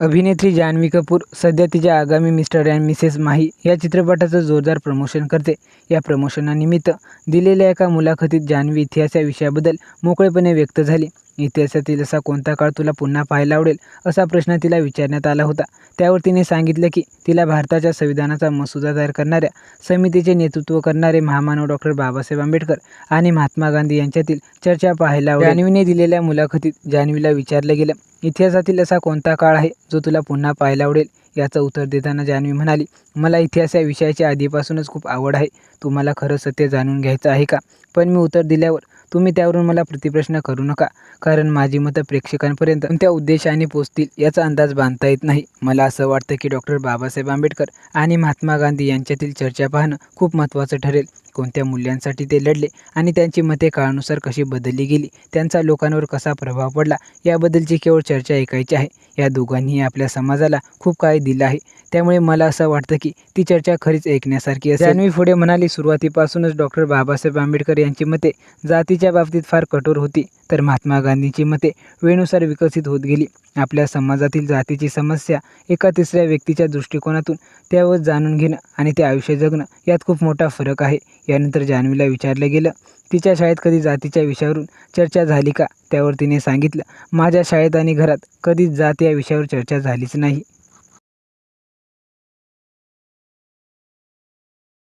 अभिनेत्री जान्हवी कपूर सध्या तिच्या आगामी मिस्टर अँड मिसेस माही या चित्रपटाचं जोरदार प्रमोशन करते. या प्रमोशनानिमित्त दिलेल्या एका मुलाखतीत जान्हवी इतिहास या विषयाबद्दल मोकळेपणे व्यक्त झाली. इतिहासातील असा कोणता काळ तुला पुन्हा पाहायला आवडेल असा प्रश्न तिला विचारण्यात आला होता. त्यावर तिने सांगितलं की तिला भारताच्या संविधानाचा मसुदा तयार करणाऱ्या समितीचे नेतृत्व करणारे महामानव डॉक्टर बाबासाहेब आंबेडकर आणि महात्मा गांधी यांच्यातील चर्चा पाहायला आवडेल. जान्हवीने दिलेल्या मुलाखतीत जान्हवीला विचारलं गेलं इतिहासातील असा कोणता काळ आहे जो तुला पुन्हा पाहायला आवडेल? याचं उत्तर देताना जान्हवी म्हणाली मला इतिहास या विषयाची आधीपासूनच खूप आवड आहे तुम्हाला खरं सत्य जाणून घ्यायचं आहे का? पण मी उत्तर दिल्यावर तुम्ही त्यावरून मला प्रतिप्रश्न करू नका कारण माझी मतं प्रेक्षकांपर्यंत कोणत्या उद्देशाने पोचतील याचा अंदाज बांधता येत नाही. मला असं वाटतं की डॉक्टर बाबासाहेब आंबेडकर आणि महात्मा गांधी यांच्यातील चर्चा पाहणं खूप महत्त्वाचं ठरेल. कोणत्या मूल्यांसाठी ते लढले आणि त्यांची मते काळानुसार कशी बदलली गेली त्यांचा लोकांवर कसा प्रभाव पडला याबद्दलची केवळ चर्चा ऐकायची आहे. या दोघांनीही आपल्या समाजाला खूप काही दिलं आहे. त्यामुळे मला असं वाटतं की ती चर्चा खरीच ऐकण्यासारखी असेल. मी पुढे म्हणाली सुरुवातीपासूनच डॉक्टर बाबासाहेब आंबेडकर यांची मते जातीच्या बाबतीत फार कठोर होती तर महात्मा गांधींची मते वेळेनुसार विकसित होत गेली. आपल्या समाजातील जातीची समस्या एका तिसऱ्या व्यक्तीच्या दृष्टिकोनातून त्यावर जाणून घेणं आणि ते आयुष्य जगणं यात खूप मोठा फरक आहे. यानंतर जान्हवीला विचारलं गेलं तिच्या शाळेत कधी जातीच्या विषयावरून चर्चा झाली का? त्यावर तिने सांगितलं माझ्या शाळेत आणि घरात कधीच जात या विषयावर चर्चा झालीच नाही.